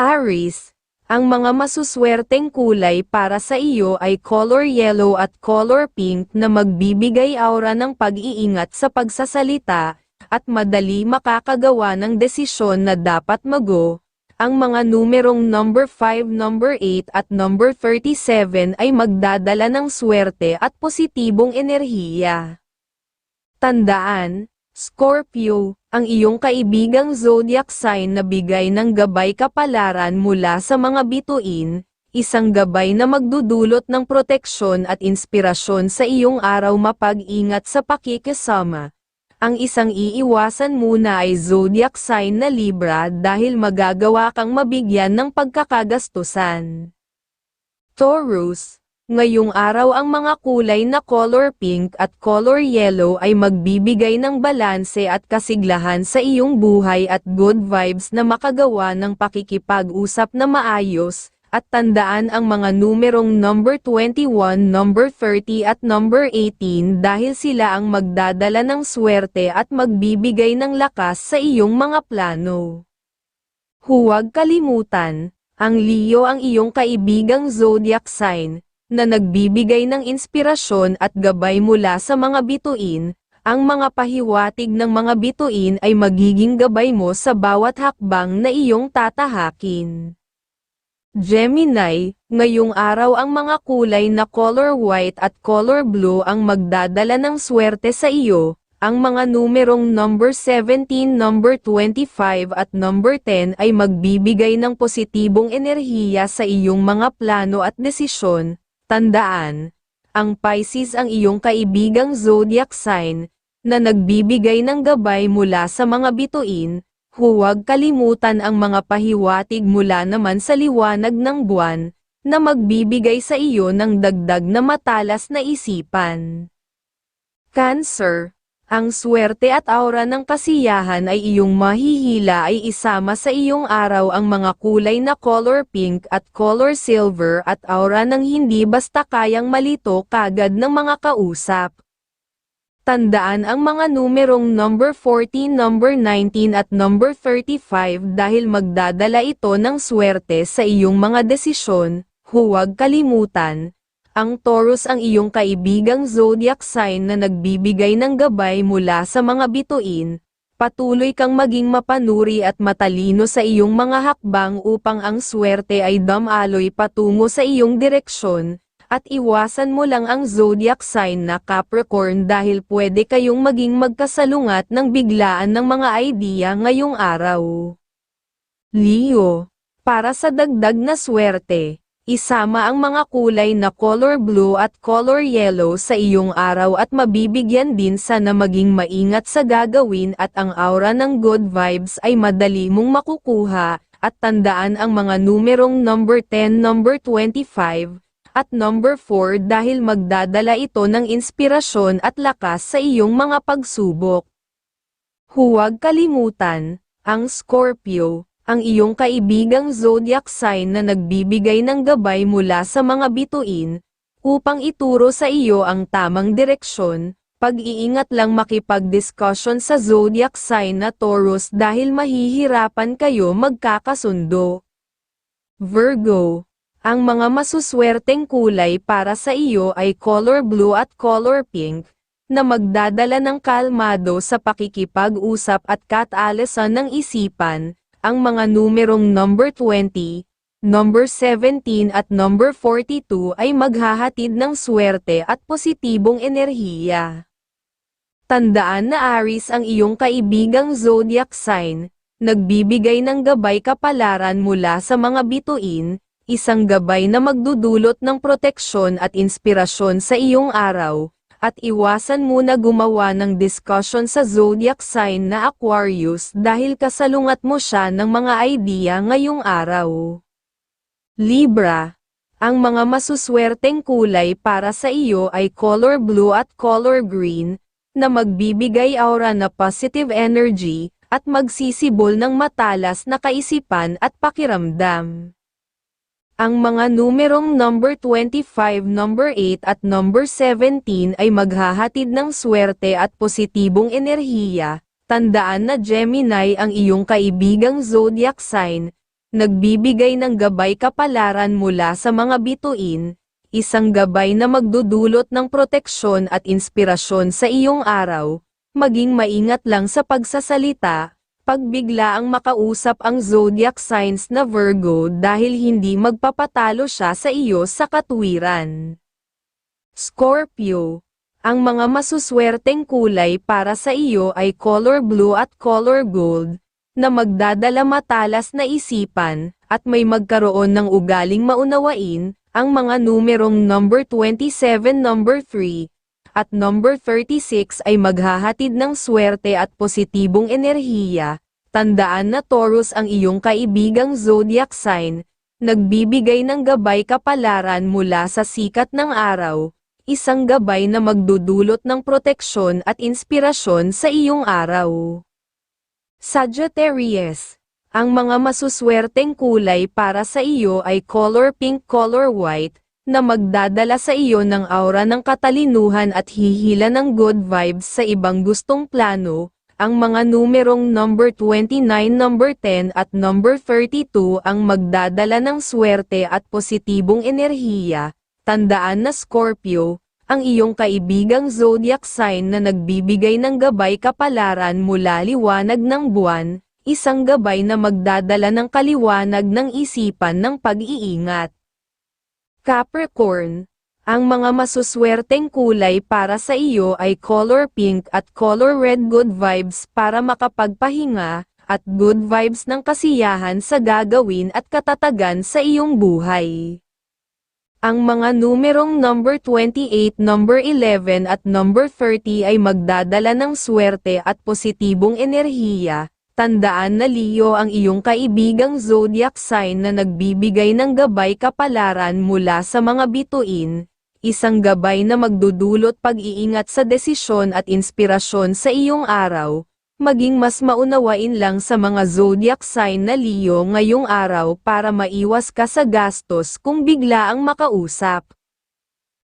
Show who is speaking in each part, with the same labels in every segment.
Speaker 1: Aries, ang mga masuswerteng kulay para sa iyo ay color yellow at color pink na magbibigay aura ng pag-iingat sa pagsasalita, at madali makakagawa ng desisyon na dapat mago. Ang mga numerong number 5, number 8 at number 37 ay magdadala ng swerte at positibong enerhiya. Tandaan, Scorpio, ang iyong kaibigang zodiac sign na bigay ng gabay kapalaran mula sa mga bituin, isang gabay na magdudulot ng proteksyon at inspirasyon sa iyong araw mapag-ingat sa pakikisama. Ang isang iiwasan muna ay zodiac sign na Libra dahil magagawa kang mabigyan ng pagkakagastusan. Taurus, ngayong araw ang mga kulay na color pink at color yellow ay magbibigay ng balanse at kasiglahan sa iyong buhay at good vibes na makagawa ng pakikipag-usap na maayos, at tandaan ang mga numerong number 21, number 30 at number 18 dahil sila ang magdadala ng swerte at magbibigay ng lakas sa iyong mga plano. Huwag kalimutan, ang Leo ang iyong kaibigang zodiac sign, na nagbibigay ng inspirasyon at gabay mula sa mga bituin, ang mga pahiwatig ng mga bituin ay magiging gabay mo sa bawat hakbang na iyong tatahakin. Gemini, ngayong araw ang mga kulay na color white at color blue ang magdadala ng swerte sa iyo, ang mga numerong number 17, number 25 at number 10 ay magbibigay ng positibong enerhiya sa iyong mga plano at desisyon, tandaan, ang Pisces ang iyong kaibigang zodiac sign, na nagbibigay ng gabay mula sa mga bituin, Huwag kalimutan ang mga pahiwatig mula naman sa liwanag ng buwan, na magbibigay sa iyo ng dagdag na matalas na isipan. Cancer, ang swerte at aura ng kasiyahan ay iyong mahihila ay isama sa iyong araw ang mga kulay na color pink at color silver at aura ng hindi basta kayang malito kagad ng mga kausap. Tandaan ang mga numerong number 14, number 19 at number 35 dahil magdadala ito ng swerte sa iyong mga desisyon. Huwag kalimutan, ang Taurus ang iyong kaibigang zodiac sign na nagbibigay ng gabay mula sa mga bituin. Patuloy kang maging mapanuri at matalino sa iyong mga hakbang upang ang swerte ay damaloy patungo sa iyong direksyon at iwasan mo lang ang zodiac sign na Capricorn dahil pwede kayong maging magkasalungat ng biglaan ng mga idea ngayong araw. Leo, para sa dagdag na swerte, isama ang mga kulay na color blue at color yellow sa iyong araw at mabibigyan din sa na maging maingat sa gagawin at ang aura ng good vibes ay madali mong makukuha, at tandaan ang mga numerong number 10, number 25, at number 4 dahil magdadala ito ng inspirasyon at lakas sa iyong mga pagsubok. Huwag kalimutan, ang Scorpio, ang iyong kaibigang zodiac sign na nagbibigay ng gabay mula sa mga bituin, upang ituro sa iyo ang tamang direksyon, pag-iingat lang makipag-discussion sa zodiac sign na Taurus dahil mahihirapan kayo magkakasundo. Virgo ang mga masuswerteng kulay para sa iyo ay color blue at color pink, na magdadala ng kalmado sa pakikipag-usap at katalisan ng isipan, ang mga numerong number 20, number 17 at number 42 ay maghahatid ng swerte at positibong enerhiya. Tandaan na Aries ang iyong kaibigang zodiac sign, nagbibigay ng gabay kapalaran mula sa mga bituin, isang gabay na magdudulot ng proteksyon at inspirasyon sa iyong araw, at iwasan muna gumawa ng discussion sa zodiac sign na Aquarius dahil kasalungat mo siya ng mga idea ngayong araw. Libra, ang mga masuswerteng kulay para sa iyo ay color blue at color green, na magbibigay aura na positive energy, at magsisibol ng matalas na kaisipan at pakiramdam. Ang mga numerong number 25, number 8 at number 17 ay maghahatid ng swerte at positibong enerhiya. Tandaan na Gemini ang iyong kaibigang zodiac sign, nagbibigay ng gabay kapalaran mula sa mga bituin, isang gabay na magdudulot ng proteksyon at inspirasyon sa iyong araw, maging maingat lang sa pagsasalita, pag bigla ang makausap ang zodiac signs na Virgo dahil hindi magpapatalo siya sa iyo sa katwiran. Scorpio, ang mga masuswerteng kulay para sa iyo ay color blue at color gold, na magdadala matalas na isipan, at may magkaroon ng ugaling maunawain, ang mga numerong number 27 number 3, at number 36 ay maghahatid ng swerte at positibong enerhiya. Tandaan na Taurus ang iyong kaibigang zodiac sign, nagbibigay ng gabay kapalaran mula sa sikat ng araw, isang gabay na magdudulot ng proteksyon at inspirasyon sa iyong araw. Sagittarius, ang mga masuswerteng kulay para sa iyo ay color pink color white, na magdadala sa iyo ng aura ng katalinuhan at hihila ng good vibes sa ibang gustong plano, ang mga numerong number 29, number 10 at number 32 ang magdadala ng swerte at positibong enerhiya. Tandaan na Scorpio, ang iyong kaibigang zodiac sign na nagbibigay ng gabay kapalaran mula liwanag ng buwan, isang gabay na magdadala ng kaliwanag ng isipan ng pag-iingat. Capricorn, ang mga masuswerteng kulay para sa iyo ay color pink at color red good vibes para makapagpahinga, at good vibes ng kasiyahan sa gagawin at katatagan sa iyong buhay. Ang mga numerong number 28, number 11 at number 30 ay magdadala ng swerte at positibong enerhiya, Tandaan na Leo ang iyong kaibigang zodiac sign na nagbibigay ng gabay kapalaran mula sa mga bituin, isang gabay na magdudulot pag-iingat sa desisyon at inspirasyon sa iyong araw, maging mas maunawain lang sa mga zodiac sign na Leo ngayong araw para maiwas ka sa gastos kung bigla ang makausap.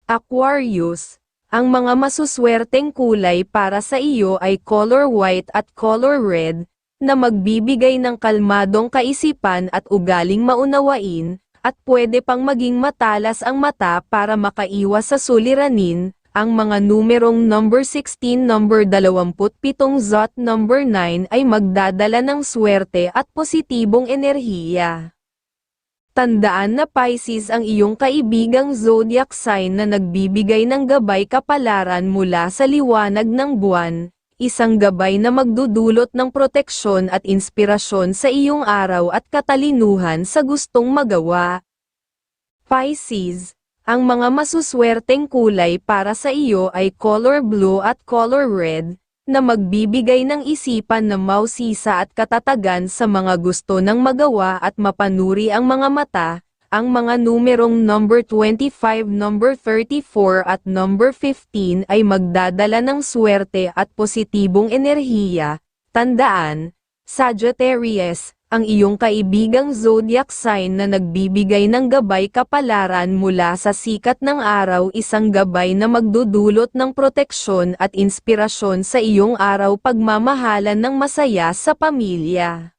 Speaker 1: Aquarius, ang mga masuswerteng kulay para sa iyo ay color white at color red, na magbibigay ng kalmadong kaisipan at ugaling maunawain, at pwede pang maging matalas ang mata para makaiwas sa suliranin, ang mga numerong number 16, number 27 zot number 9 ay magdadala ng swerte at positibong enerhiya. Tandaan na Pisces ang iyong kaibigang zodiac sign na nagbibigay ng gabay kapalaran mula sa liwanag ng buwan, isang gabay na magdudulot ng proteksyon at inspirasyon sa iyong araw at katalinuhan sa gustong magawa. Pisces, ang mga masuswerteng kulay para sa iyo ay color blue at color red, na magbibigay ng isipan na mausisa at katatagan sa mga gusto ng magawa at mapanuri ang mga mata, ang mga numerong number 25, number 34 at number 15 ay magdadala ng swerte at positibong enerhiya. Tandaan, Sagittarius, ang iyong kaibigang zodiac sign na nagbibigay ng gabay kapalaran mula sa sikat ng araw isang gabay na magdudulot ng proteksyon at inspirasyon sa iyong araw pagmamahalan ng masaya sa pamilya.